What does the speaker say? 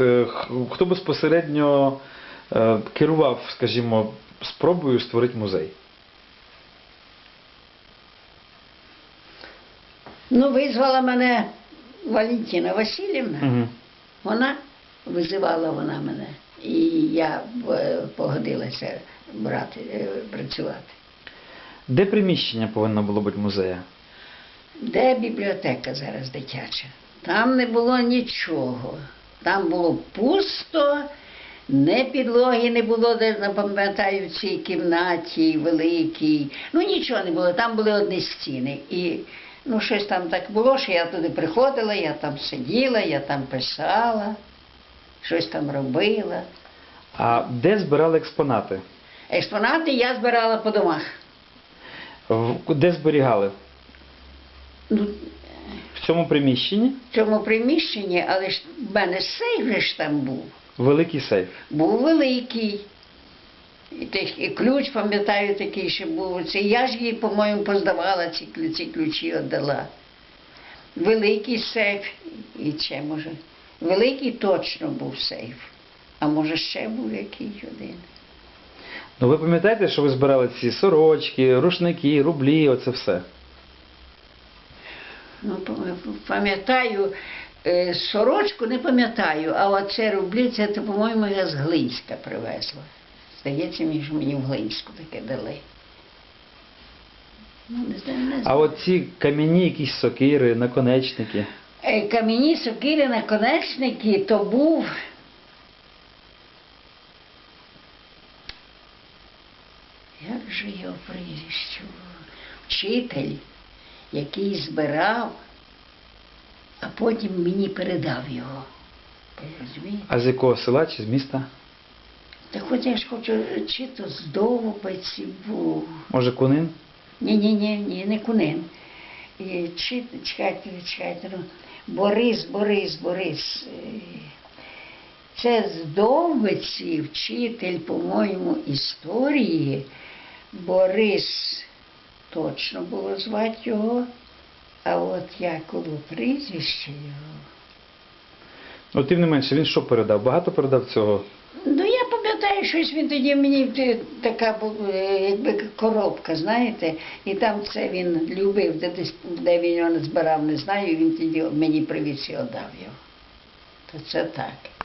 Е, хто безпосередньо е, керував, скажімо, спробою створити музей? Ну, визвала мене Валентина Васильівна. Угу. Вона визивала вона мене. І я е, погодилася брати, працювати. Де приміщення повинно було бути музея? Де бібліотека зараз дитяча? Там не було нічого. Там було пусто, не підлоги не було, де пам'ятаю, в цій кімнаті великій. Ну нічого не було, там були одні стіни. І ну, щось там так було, що я туди приходила, я там сиділа, я там писала, щось там робила. А де збирали експонати? Експонати я збирала по домах. В- Де зберігали? Ну, В цьому приміщенні в цьому приміщенні, але ж в мене сейф же ж там був. великий сейф. Був великий. І, те- і ключ, пам'ятаю, такий ще був. Це я ж їй, по-моєму, поздавала ці, ці ключі віддала. Великий сейф, і ще може. Великий точно був сейф. А може ще був якийсь один. Ну ви пам'ятаєте, що ви збирали ці сорочки, рушники, рублі, оце все? Ну, пам'ятаю, е, сорочку не пам'ятаю, а оце рублі, це, по-моєму, я з Глинська привезла. Здається, мені, що мені в Глинську таке дали. Ну, не знаю, не знаю. А от ці кам'яні якісь сокири, наконечники. Е, Кам'яні сокири наконечники то був. Як же його прізвище? Вчитель, який збирав, а потім мені передав його. Розумієте? А з якого села чи з міста? Та хоч я ж хочу, чи то з Довбиці був. Може, кунин? Ні, ні, ні, ні, не кунин. І, чи, чекайте, чекайте, ну, Борис, Борис, Борис. е, Це з Довбиці, вчитель, по-моєму, історії. Борис, точно було звати його. А от як було прізвище його. Ну, тим не менше, він що передав? Багато передав цього? Ну, я пам'ятаю, щось він тоді мені така е, якби коробка, знаєте, і там це він любив, де, десь- де він його не збирав, не знаю, і він тоді мені привіз і віддав його. То це так.